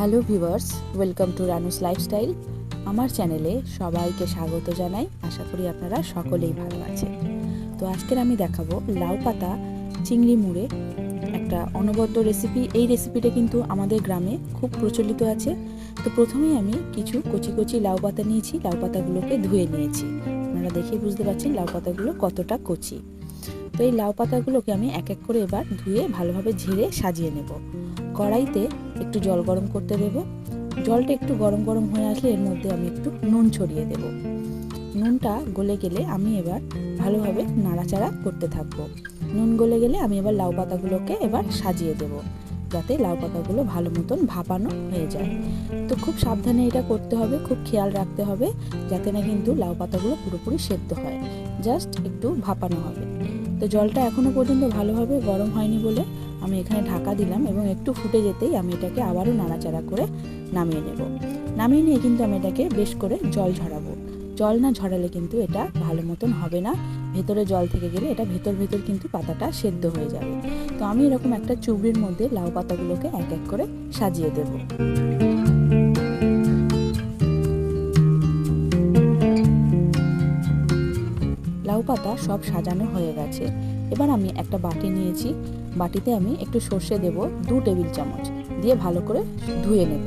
Hello viewers, welcome to Ranu's lifestyle. আমার চ্যানেলে সবাইকে স্বাগত জানাই। আশা করি আপনারা সকলেই ভালো আছেন। তো আজকের আমি দেখাবো লাউ পাতা চিংড়ি মুড়ে। একটা অনবদ্য রেসিপি এই রেসিপিটা কিন্তু আমাদের গ্রামে খুব প্রচলিত আছে। তো প্রথমেই আমি কিছু কচি কচি লাউ পাতা নিয়েছি। লাউ পাতাগুলোকে ধুয়ে নিয়েছি। আপনারা দেখেই বুঝতে পারছেন লাউ পাতাগুলো কতটা কচি। তো এই লাউ পাতাগুলোকে আমি এক এক করে এবার ধুয়ে ভালোভাবে ঝেড়ে সাজিয়ে নেব। কড়াইতে একটু জল গরম করতে দেব। জলটা একটু গরম গরম হয়ে আসলে এর মধ্যে আমি একটু নুন ছড়িয়ে দেব। নুনটা গলে গেলে আমি এবার ভালোভাবে নাড়াচাড়া করতে থাকব। নুন গলে গেলে আমি এবার লাউ পাতাগুলোকে এবার সাজিয়ে দেব, যাতে লাউ পাতাগুলো ভালো মতন ভাপানো হয়ে যায়। তো খুব সাবধানে এটা করতে হবে, খুব খেয়াল রাখতে হবে, যাতে না কিন্তু লাউ পাতাগুলো পুরোপুরি সেদ্ধ হয়। জাস্ট একটু ভাপানো হবে। তো জলটা এখনও পর্যন্ত ভালোভাবে গরম হয়নি বলে আমি এখানে ঢাকা দিলাম এবং একটু ফুটে যেতেই আমি এটাকে আবারও নাড়াচাড়া করে নামিয়ে নেব। নামিয়ে নিয়ে কিন্তু আমি এটাকে বেশ করে জল ঝরাবো। জল না ঝরালে কিন্তু এটা ভালো মতন হবে না। ভেতরে জল থেকে গেলে এটা ভেতর ভেতর কিন্তু পাতাটা সেদ্ধ হয়ে যাবে। তো আমি এরকম একটা চুবড়ির মধ্যে লাউ পাতাগুলোকে এক এক করে সাজিয়ে দেব। লাউ পাতা সব সাজানো হয়ে গেছে। এবার আমি একটা বাটি নিয়েছি। বাটিতে আমি একটু সর্ষে দেব, দু টেবিল চামচ, দিয়ে ভালো করে ধুয়ে নেব।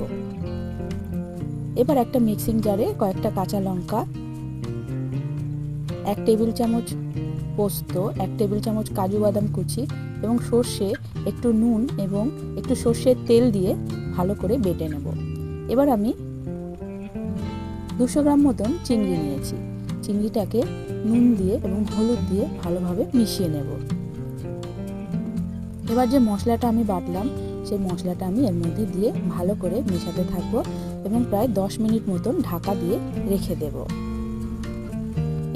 এবার একটা মিক্সিং জারে কয়েকটা কাঁচা লঙ্কা, এক টেবিল চামচ পোস্ত, এক টেবিল চামচ কাজু বাদাম কুচি এবং সর্ষে, একটু নুন এবং একটু সর্ষের তেল দিয়ে ভালো করে বেটে নেব। এবার আমি দুশো গ্রাম মতন চিংড়ি নিয়েছি। চিংড়িটাকে নুন দিয়ে এবং হলুদ দিয়ে ভালোভাবে মিশিয়ে নেব। এবার যে মশলাটা আমি বাটলাম, সেই মশলাটা আমি এর মধ্যে দিয়ে ভালো করে মেশাতে থাকব এবং প্রায় দশ মিনিট মতন ঢাকা দিয়ে রেখে দেব।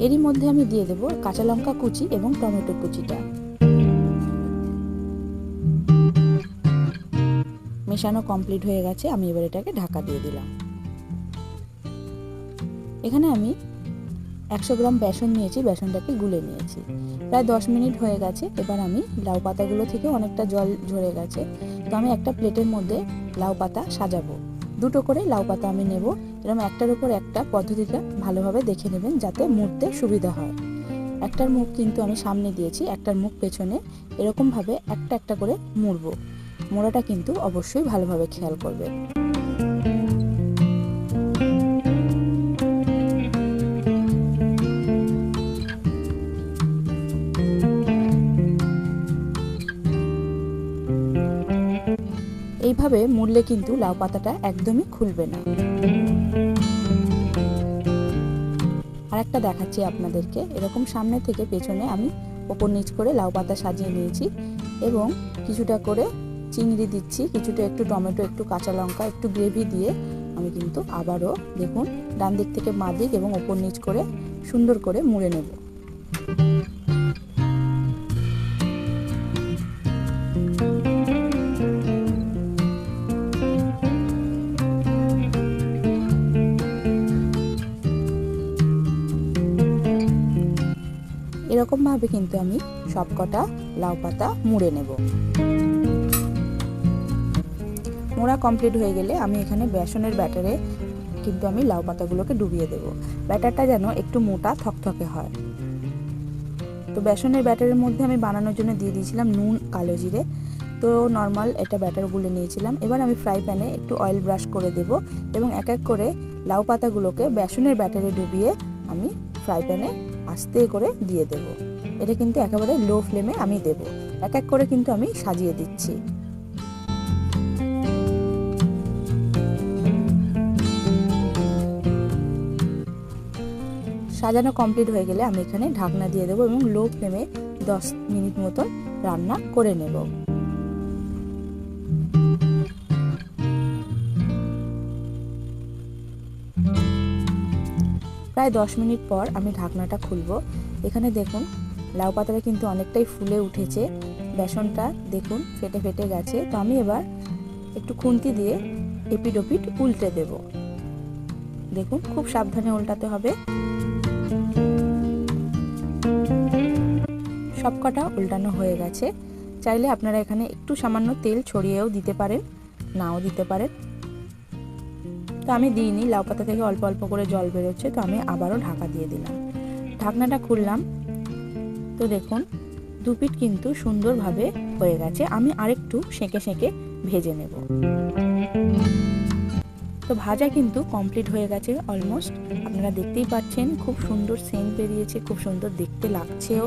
এরই মধ্যে আমি দিয়ে দেব কাঁচা লঙ্কা কুচি এবং টমেটো কুচিটা। মেশানো কমপ্লিট হয়ে গেছে, আমি এবার এটাকে ঢাকা দিয়ে দিলাম। এখানে আমি একশো গ্রাম বেসন নিয়েছি, বেসনটাকে গুলে নিয়েছি। প্রায় দশ মিনিট হয়ে গেছে, এবার আমি লাউ পাতাগুলো থেকে অনেকটা জল ঝরে গেছে। তো আমি একটা প্লেটের মধ্যে লাউ পাতা সাজাবো। দুটো করে লাউ পাতা আমি নেব। এরকম একটার উপর একটা পদ্ধতিটা ভালোভাবে দেখে নেবেন যাতে মুড়তে সুবিধা হয়। একটার মুখ কিন্তু আমি সামনে দিয়েছি, একটার মুখ পেছনে। এরকমভাবে একটা একটা করে মুড়বো। মোড়াটা কিন্তু অবশ্যই ভালোভাবে খেয়াল করবে এইভাবে মুড়লে কিন্তু লাউ পাতাটা একদমই খুলবে না। আর একটা দেখাচ্ছি আপনাদেরকে। এরকম সামনে থেকে পেছনে আমি ওপর নিচ করে লাউ পাতা সাজিয়ে নিয়েছি এবং কিছুটা করে চিংড়ি দিচ্ছি, কিছুটা একটু টমেটো, একটু কাঁচা লঙ্কা, একটু গ্রেভি দিয়ে আমি কিন্তু আবারও দেখুন ডান দিক থেকে মা দিক এবং ওপর নিচ করে সুন্দর করে মুড়ে নেব। এরকমভাবে কিন্তু আমি সবকটা লাউ পাতা মুড়ে নেব। মোড়া কমপ্লিট হয়ে গেলে আমি এখানে বেসনের ব্যাটারে কিন্তু আমি লাউ পাতাগুলোকে ডুবিয়ে দেব। ব্যাটারটা যেন একটু মোটা থকথকে হয়। তো বেসনের ব্যাটারের মধ্যে আমি বানানোর জন্য দিয়ে দিয়েছিলাম নুন, কালো জিরে। তো নর্মাল এটা ব্যাটার গুলে নিয়েছিলাম। এবার আমি ফ্রাই প্যানে একটু অয়েল ব্রাশ করে দেব এবং এক এক করে লাউ পাতাগুলোকে বেসনের ব্যাটারে ডুবিয়ে আমি ফ্রাই প্যানে আস্তে করে দিয়ে দেব। এটা কিন্তু একেবারে লো ফ্লেমে আমি দেব। এক এক করে কিন্তু আমি সাজিয়ে দিচ্ছি। সাজানো কমপ্লিট হয়ে গেলে আমি এখানে ঢাকনা দিয়ে দেবো এবং লো ফ্লেমে দশ মিনিট মতন রান্না করে নেব। প্রায় দশ মিনিট পর আমি ঢাকনাটা খুলব। এখানে দেখুন, লাউ পাতাটা কিন্তু অনেকটাই ফুলে উঠেছে। বেসনটা দেখুন, ফেটে ফেটে গেছে। তো আমি এবার একটু খুন্তি দিয়ে এপিড ওপিড উল্টে দেব। দেখুন, খুব সাবধানে উল্টাতে হবে। সবকটা উল্টানো হয়ে গেছে। চাইলে আপনারা এখানে একটু সামান্য তেল ছড়িয়েও দিতে পারেন, নাও দিতে পারেন। তো আমি দিইনি, লাউ পাতা থেকে অল্প অল্প করে জল বেরোচ্ছে, তো আমি আবারও ঢাকা দিয়ে দিলাম। ঢাকনাটা খুললাম, তো দেখুন দু পিঠ কিন্তু সুন্দরভাবে হয়ে গেছে। আমি আরেকটু সেঁকে সেঁকে ভেজে নেব। তো ভাজা কিন্তু কমপ্লিট হয়ে গেছে অলমোস্ট। আপনারা দেখতেই পাচ্ছেন, খুব সুন্দর সেন্ট বেরিয়েছে, খুব সুন্দর দেখতে লাগছেও।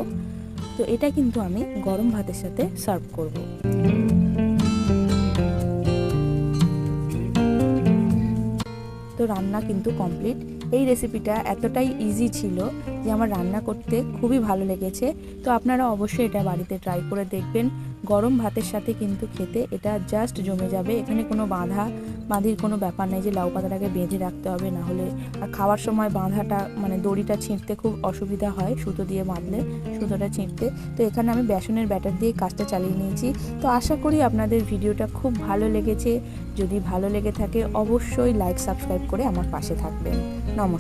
তো এটা কিন্তু আমি গরম ভাতের সাথে সার্ভ করব। তো রান্না কিন্তু কমপ্লিট এই রেসিপিটা এতটাই ইজি ছিল যে আমার রান্না করতে খুবই ভালো লেগেছে। তো আপনারা অবশ্যই এটা বাড়িতে ট্রাই করে দেখবেন। গরম ভাতের সাথে কিন্তু খেতে এটা জাস্ট জমে যাবে। এখানে কোনো বাঁধা বাঁধির কোনো ব্যাপার নেই যে লাউ পাতাটাকে বেঁধে রাখতে হবে, না হলে আর খাওয়ার সময় বাঁধাটা মানে দড়িটা ছিঁড়তে খুব অসুবিধা হয় সুতো দিয়ে বাঁধলে, সুতোটা ছিঁড়তে। তো এখানে আমি বেসনের ব্যাটার দিয়ে কাজটা চালিয়ে নিয়েছি। তো আশা করি আপনাদের ভিডিওটা খুব ভালো লেগেছে। যদি ভালো লেগে থাকে অবশ্যই লাইক সাবস্ক্রাইব করে আমার পাশে থাকবেন। নমস্কার।